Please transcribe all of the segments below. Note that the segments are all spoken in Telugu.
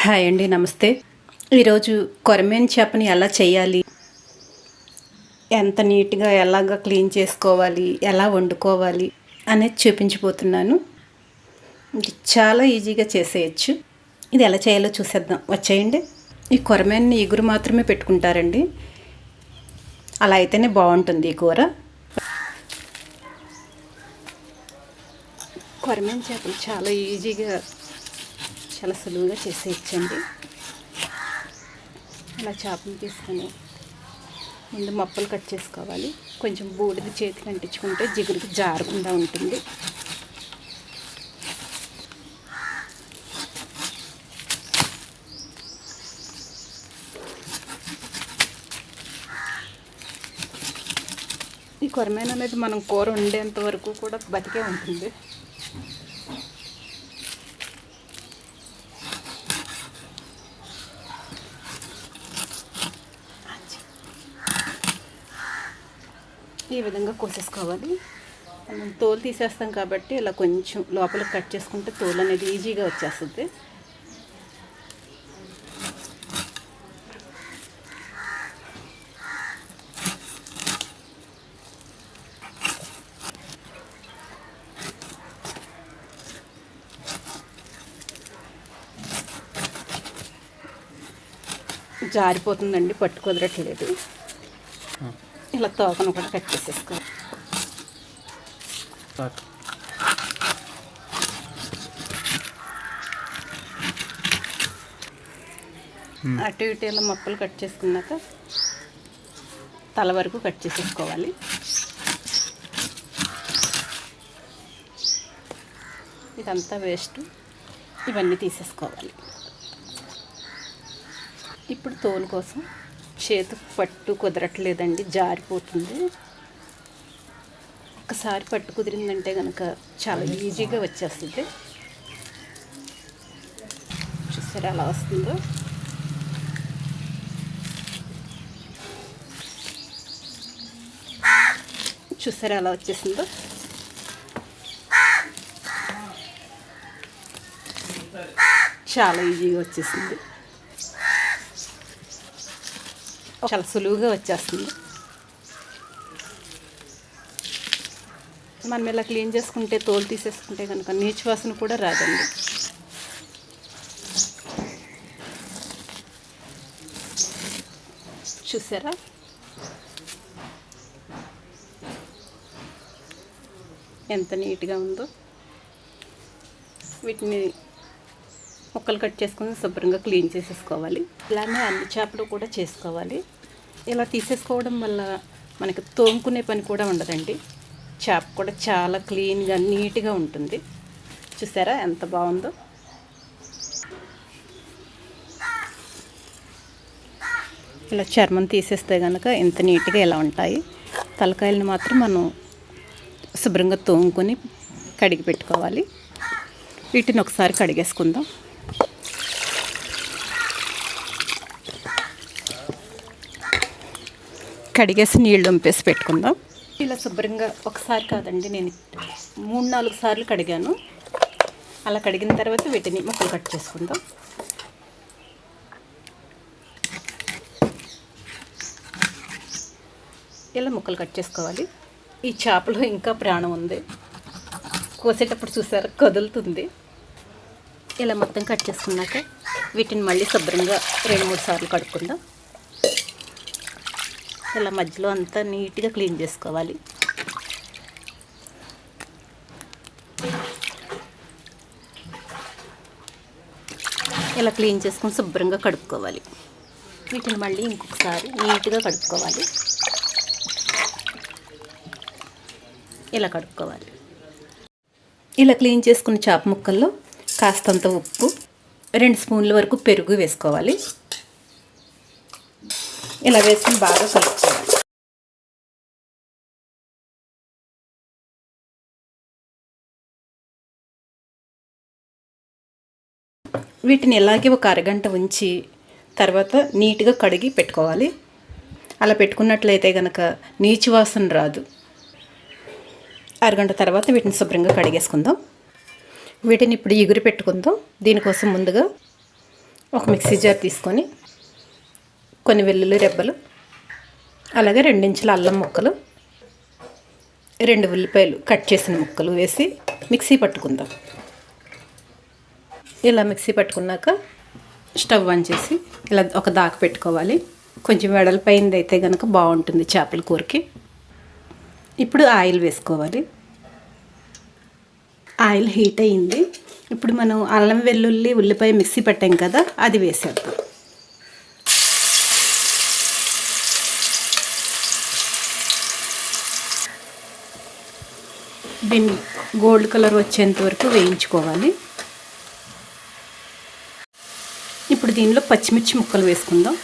హాయ్ అండి నమస్తే. ఈరోజు కొరమేన్ చేపని ఎలా చేయాలి? ఎంత నీట్గా ఎలాగ క్లీన్ చేసుకోవాలి? ఎలా వండుకోవాలి? అనేది చూపించబోతున్నాను. ఇది చాలా ఈజీగా చేసేయచ్చు. ఇది ఎలా చేయాలో చూసేద్దాం. వచ్చేయండి. ఈ కొరమేన్ని ఎగురు మాత్రమే పెట్టుకుంటారండి. అలా అయితేనే బాగుంటుంది ఈ కూర. కొరమేన్ చేపలు చాలా ఈజీగా చాలా సులువుగా చేసేయచ్చండి. అలా చేపలు తీసుకొని ముందు మొప్పలు కట్ చేసుకోవాలి. కొంచెం బూడిద చేతికి అంటించుకుంటే జిగురుకి జారకుండా ఉంటుంది. ఈ కొరమైన అనేది మనం కూర వండేంత వరకు కూడా బతికే ఉంటుంది. ఈ విధంగా కోసేసుకోవాలి. మనం తోలు తీసేస్తాం కాబట్టి ఇలా కొంచెం లోపల కట్ చేసుకుంటే తోలు అనేది ఈజీగా వచ్చేస్తుంది. జారిపోతుందండి పట్టు కుదరట్లేదు ఇలా తోకను కూడా కట్ చేసేసుకోవాలి అటు ఇటు ఇలా మొక్కలు కట్ చేసుకున్నాక తల వరకు కట్ చేసేసుకోవాలి. ఇదంతా వేస్ట్. ఇవన్నీ తీసేసుకోవాలి. ఇప్పుడు తోలు కోసం చేతు పట్టు కుదరట్లేదండి జారిపోతుంది. ఒకసారి పట్టు కుదిరిందంటే కనుక చాలా ఈజీగా వచ్చేస్తుంది. చూసారా అలా వస్తుందో? చూసారా అలా వచ్చేసిందో చాలా ఈజీగా వచ్చేసింది చాలా సులువుగా వచ్చేస్తుంది. మనం ఇలా క్లీన్ చేసుకుంటే తోలు తీసేసుకుంటే కనుక నీచు వాసన కూడా రాదండి. చూసారా? ఎంత నీట్గా ఉందో. వీటిని ముక్కలు కట్ చేసుకుని శుభ్రంగా క్లీన్ చేసేసుకోవాలి. ఇలానే అన్ని చేపలు కూడా చేసుకోవాలి. ఇలా తీసేసుకోవడం వల్ల మనకి తోముకునే పని కూడా ఉండదండి. చేప కూడా చాలా క్లీన్గా నీట్గా ఉంటుంది. చూసారా ఎంత బాగుందో? ఇలా చర్మం తీసేస్తే కనుక ఎంత నీట్గా ఇలా ఉంటాయి. తలకాయలను మాత్రం మనం శుభ్రంగా తోముకొని కడిగి పెట్టుకోవాలి. వీటిని ఒకసారి కడిగేసుకుందాం. కడిగేసి నీళ్ళు వంపేసి పెట్టుకుందాం. ఇలా శుభ్రంగా ఒకసారి కాదండి నేను మూడు నాలుగు సార్లు కడిగాను. అలా కడిగిన తర్వాత వీటిని ముక్కలు కట్ చేసుకుందాం. ఇలా ముక్కలు కట్ చేసుకోవాలి. ఈ చేపలో ఇంకా ప్రాణం ఉంది. కోసేటప్పుడు చూసారు కదులుతుంది. ఇలా మొత్తం కట్ చేసుకున్నాక వీటిని మళ్ళీ శుభ్రంగా రెండు మూడు సార్లు కడుక్కుందాం. ఇలా మధ్యలో అంతా నీట్గా క్లీన్ చేసుకోవాలి. ఇలా క్లీన్ చేసుకొని శుభ్రంగా కడుక్కోవాలి. వీటిని మళ్ళీ ఇంకొకసారి నీట్గా కడుక్కోవాలి. ఇలా కడుక్కోవాలి. ఇలా క్లీన్ చేసుకున్న చేప ముక్కల్లో కాస్తంత ఉప్పు రెండు స్పూన్ల వరకు పెరుగు వేసుకోవాలి. ఇలా వేసుకుని బాగా కలుపుకోవాలి. వీటిని ఇలాగే ఒక అరగంట ఉంచి తర్వాత నీట్గా కడిగి పెట్టుకోవాలి. అలా పెట్టుకున్నట్లయితే కనుక నీచు వాసన రాదు. అరగంట తర్వాత వీటిని శుభ్రంగా కడిగేసుకుందాం. వీటిని ఇప్పుడు ఎగురు పెట్టుకుందాం దీనికోసం ముందుగా ఒక మిక్సీ జార్ తీసుకొని కొన్ని వెల్లుల్లి రెబ్బలు అలాగే రెండించుల అల్లం ముక్కలు రెండు ఉల్లిపాయలు కట్ చేసిన ముక్కలు వేసి మిక్సీ పట్టుకుందాం. ఇలా మిక్సీ పట్టుకున్నాక స్టవ్ ఆన్ చేసి ఇలా ఒక దాకా పెట్టుకోవాలి. కొంచెం వెడల్పైంది అయితే కనుక బాగుంటుంది చేపల కూరకి. ఇప్పుడు ఆయిల్ వేసుకోవాలి. ఆయిల్ హీట్ అయింది ఇప్పుడు మనం అల్లం వెల్లుల్లి ఉల్లిపాయ మిక్సీ పెట్టాం కదా అది వేసేద్దాం. దీన్ని గోల్డ్ కలర్ వచ్చేంత వరకు వేయించుకోవాలి. ఇప్పుడు దీనిలో పచ్చిమిర్చి ముక్కలు వేసుకుందాం.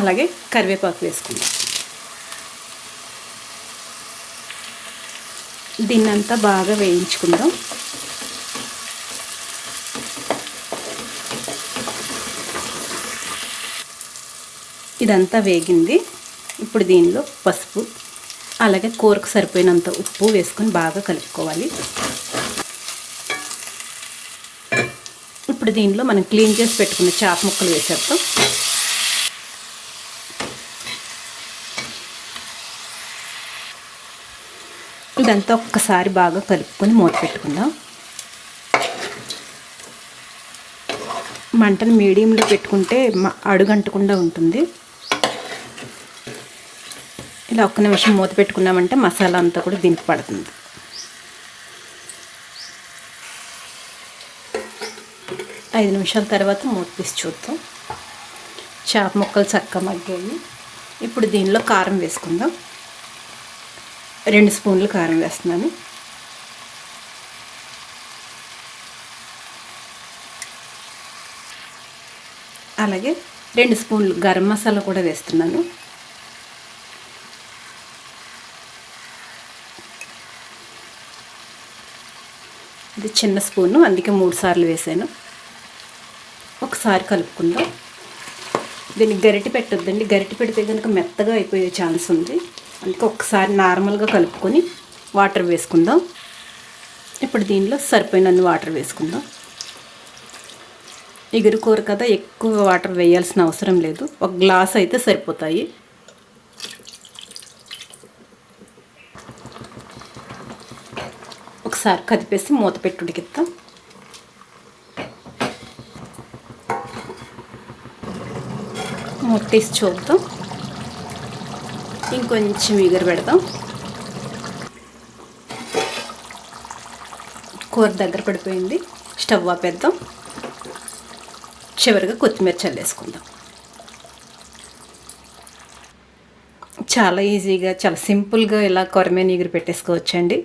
అలాగే కరివేపాకు వేసుకుందాం. దీన్నంతా బాగా వేయించుకుందాం. ఇదంతా వేగింది. ఇప్పుడు దీనిలో పసుపు అలాగే కూరకు సరిపోయినంత ఉప్పు వేసుకొని బాగా కలుపుకోవాలి. ఇప్పుడు దీనిలో మనం క్లీన్ చేసి పెట్టుకున్న చేప ముక్కలు వేసేద్దాం. ఇదంతా ఒక్కసారి బాగా కలుపుకొని మూత పెట్టుకుందాం. మంటను మీడియంలో పెట్టుకుంటే అడుగంటకుండా ఉంటుంది. ఇలా ఒక్క నిమిషం మూత పెట్టుకున్నామంటే మసాలా అంతా కూడా దీనికి పడుతుంది. ఐదు నిమిషాల తర్వాత మూత తీసి చూద్దాం. చేప ముక్కలు చక్కగా మగ్గాయి. ఇప్పుడు దీనిలో కారం వేసుకుందాం. రెండు స్పూన్లు కారం వేస్తున్నాను. అలాగే రెండు స్పూన్లు గరం మసాలా కూడా వేస్తున్నాను. ఇది చిన్న స్పూను అందుకే మూడు సార్లు వేసాను. ఒకసారి కలుపుకుందాం. దీన్ని గరిటె పెట్టొద్దండి. గరిటె పెడితే కనుక మెత్తగా అయిపోయే ఛాన్స్ ఉంది. అందుకే ఒకసారి నార్మల్గా కలుపుకొని వాటర్ వేసుకుందాం. ఇప్పుడు దీనిలో సరిపోయినన్ని వాటర్ వేసుకుందాం. ఎగురు కూర కదా ఎక్కువ వాటర్ వేయాల్సిన అవసరం లేదు. ఒక గ్లాస్ అయితే సరిపోతాయి. ఒకసారి కదిపేసి మూత పెట్టి ఉడికిద్దాం. ముట్టేసి చూద్దాం. ఇంకొంచెం ఎగురు పెడదాం. కూర దగ్గర పడిపోయింది. స్టవ్ ఆపేద్దాం. చివరిగా కొత్తిమీర చల్లేసుకుందాం. చాలా ఈజీగా చాలా సింపుల్గా ఇలా కొరమే ఎగురు పెట్టేసుకోవచ్చండి.